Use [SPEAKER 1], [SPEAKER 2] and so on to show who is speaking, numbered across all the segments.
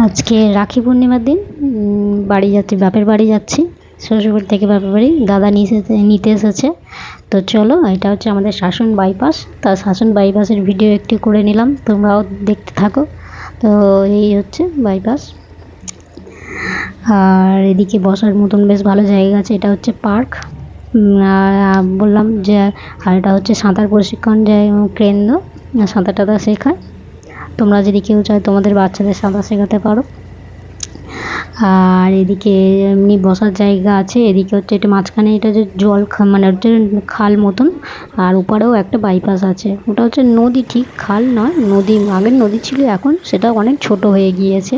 [SPEAKER 1] আজকে রাখি পূর্ণিমার দিন বাড়ি যাচ্ছি, বাপের বাড়ি যাচ্ছি, শ্বশুরবাড়ি থেকে বাপের বাড়ি, দাদা এসেছে- নিতে এসেছে। তো চলো, এটা হচ্ছে আমাদের শাসন বাইপাস তা শাসন বাইপাসের ভিডিও একটি করে নিলাম, তোমরাও দেখতে থাকো। তো এই হচ্ছে বাইপাস আর এদিকে বসার মতন বেশ ভালো জায়গা আছে, এটা হচ্ছে পার্ক বললাম যে, আর এটা হচ্ছে সাঁতার প্রশিক্ষণ যে কেন্দ্র, সাঁতার টাতার শেখায়। তোমরা যদি কেউ চায় তোমাদের বাচ্চাদের সাঁতার শেখাতে পারো। আর এদিকে এমনি বসার জায়গা আছে, এদিকে হচ্ছে এটা মাঝখানে এটা যে জল মানে হচ্ছে খাল মতন, আর ওপারেও একটা বাইপাস আছে। ওটা হচ্ছে নদী, ঠিক খাল নয়, নদী, আগের নদী ছিল, এখন সেটা অনেক ছোট হয়ে গিয়েছে।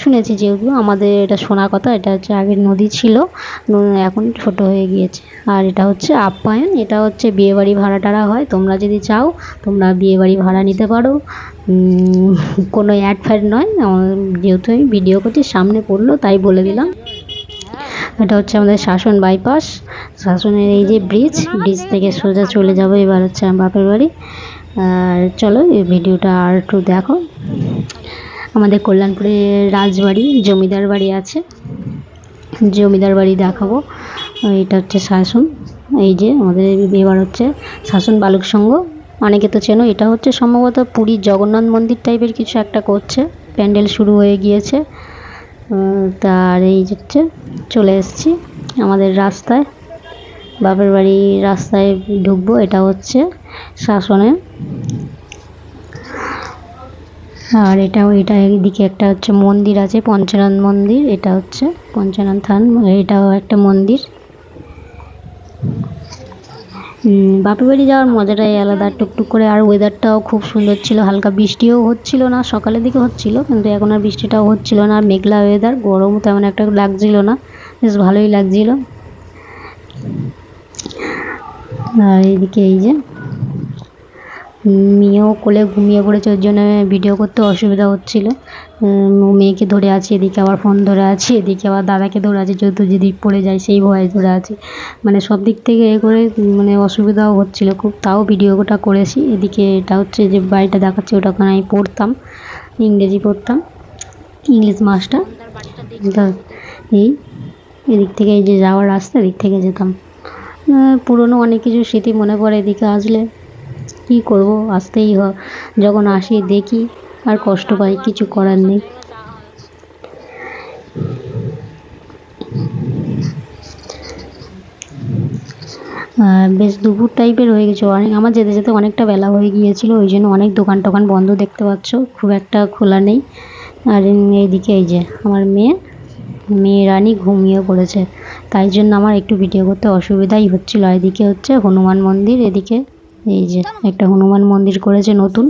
[SPEAKER 1] শুনেছি যেহেতু আমাদের এটা শোনা কথা, এটা হচ্ছে আগের নদী ছিল এখন ছোট হয়ে গিয়েছে। আর এটা হচ্ছে আপ্যায়ন, এটা হচ্ছে বিয়েবাড়ি ভাড়া টাড়া হয়, তোমরা যদি চাও, তোমরা বিয়েবাড়ি ভাড়া নিতে পারো। কোনো অ্যাড ফ্যাড নয় যেহেতু আমি ভিডিও করছি, সামনে পড়ল, তাই বলে দিলাম। এটা হচ্ছে আমাদের শাসন বাইপাস শাসনের এই যে ব্রিজ ব্রিজ থেকে সোজা চলে যাব, এবার হচ্ছে আমার বাপের বাড়ি। আর চলো, এই ভিডিওটা আর একটু দেখো। আমাদের কল্যাণপুরে রাজবাড়ি, জমিদার বাড়ি আছে। জমিদার বাড়ি দেখাবো। এটা হচ্ছে শাসন। এই যে আমাদের এবার হচ্ছে শাসন বালক সংঘ। অনেকে তো চেনো, এটা হচ্ছে সম্ভবত পুরীর জগন্নাথ মন্দির টাইপের কিছু একটা করছে। প্যান্ডেল শুরু হয়ে গিয়েছে। তার এই হচ্ছে চলে এসেছি আমাদের রাস্তায়। বাপের বাড়ি রাস্তায় ঢুকবো, এটা হচ্ছে শাসনে। আর এটা এটা এদিকে একটা হচ্ছে মন্দির আছে পঞ্চানন মন্দির, এটা হচ্ছে পঞ্চানন থান, এটাও একটা মন্দির। বাপের বাড়ি যাওয়ার মজাটাই আলাদা, টুকটুক করে, আর ওয়েদারটাও খুব সুন্দর ছিল, হালকা বৃষ্টিও হচ্ছিল না, সকালের দিকে হচ্ছিল, কিন্তু এখন আর বৃষ্টিটাও হচ্ছিল না, আর মেঘলা ওয়েদার গরমও তেমন একটা লাগছিল না, বেশ ভালোই লাগছিল। আর এইদিকে এই যে মেয়েও কোলে ঘুমিয়ে পড়েছে, ওর জন্য ভিডিও করতে অসুবিধা হচ্ছিল। মেয়েকে ধরে আছি, এদিকে আবার ফোন ধরে আছি, এদিকে আবার দাদাকে ধরে আছে, যেহেতু যদি পড়ে যায় সেই ভয়ে ধরে আছি। মানে সব দিক থেকে এ করে মানে অসুবিধাও হচ্ছিল খুব, তাও ভিডিওটা করেছি। এদিকে এটা হচ্ছে যে বাড়িটা দেখাচ্ছে ওটা ওখানে আমি পড়তাম, ইংরেজি পড়তাম, ইংলিশ মাস্টার এই, এদিক থেকে এই যে যাওয়ার রাস্তা, এদিক থেকে যেতাম। পুরনো অনেক কিছু স্মৃতি মনে পড়ে এদিকে আসলে। কী করব? আসতেই হয় যখন আসি, দেখি আর কষ্ট পাই, কিছু করার নেই। বেশ দুপুর টাইপের হয়ে গেছে। অনেক আমার যেতে যেতে অনেকটা বেলা হয়ে গিয়েছিল। ওই জন্য অনেক দোকান টোকান বন্ধ দেখতে পাচ্ছ। খুব একটা খোলা নেই। আর এইদিকে এই যে, আমার মেয়ে মেয়ে রানী ঘুমিয়ে পড়েছে। তাই জন্য আমার একটু ভিডিও করতে অসুবিধাই হচ্ছিল। এদিকে হচ্ছে হনুমান মন্দির, এদিকে এই যে একটা হনুমান মন্দির করেছে নতুন।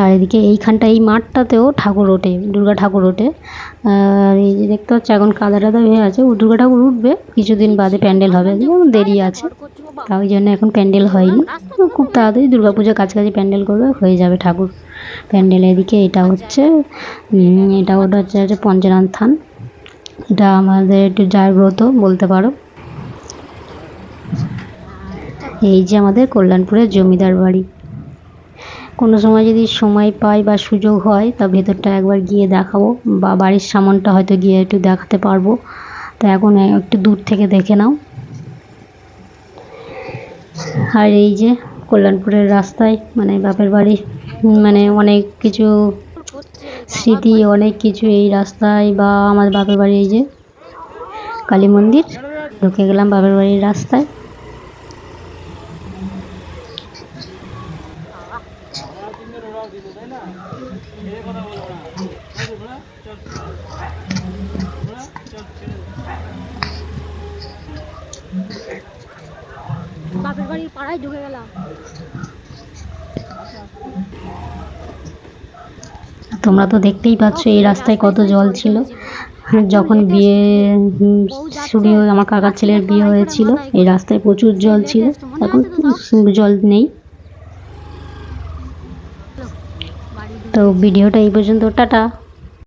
[SPEAKER 1] আর এদিকে এইখানটা, এই মাঠটাতেও ঠাকুর ওঠে, দুর্গা ঠাকুর ওঠে। আর এই যে দেখতে পাচ্ছি, এখন কাদা টাদা হয়ে আছে। ও দুর্গা ঠাকুর উঠবে, কিছুদিন বাদে প্যান্ডেল হবে দেরি আছে। তা ওই জন্য এখন প্যান্ডেল হয়নি। খুব তাড়াতাড়ি দুর্গা পুজোর কাছাকাছি প্যান্ডেল করবে, হয়ে যাবে ঠাকুর। প্যান্ডেল এদিকে এটা হচ্ছে এটা ওটা হচ্ছে হচ্ছে পঞ্চনাথ থান। এটা আমাদের একটু জাগ্রত বলতে পারো। এই যে আমাদের কল্যাণপুরের জমিদার বাড়ি। কোনো সময় যদি সময় পাই বা সুযোগ হয়, তা ভেতরটা একবার গিয়ে দেখাবো বা বাড়ির সামনটা হয়তো গিয়ে একটু দেখাতে পারব। তো এখন একটু দূর থেকে দেখে নাও। আর এই যে কল্যাণপুরের রাস্তায় মানে বাপের বাড়ি মানে অনেক কিছু স্মৃতি, অনেক কিছু এই রাস্তায় বা আমার বাপের বাড়ি এই যে কালী মন্দির। ঢুকে গেলাম বাপের বাড়ির রাস্তায়।
[SPEAKER 2] বাপের বাড়ির পাড়ায় ঢুকে গেলাম।
[SPEAKER 1] তোমরা তো দেখতেই পাচ্ছ এই রাস্তায় কত জল ছিল। যখন বিয়ে শুরু আমার কাকার ছেলের বিয়ে হয়েছিল এই রাস্তায় প্রচুর জল ছিল। এখন জল নেই। তো ভিডিওটা এই পর্যন্ত টাটা।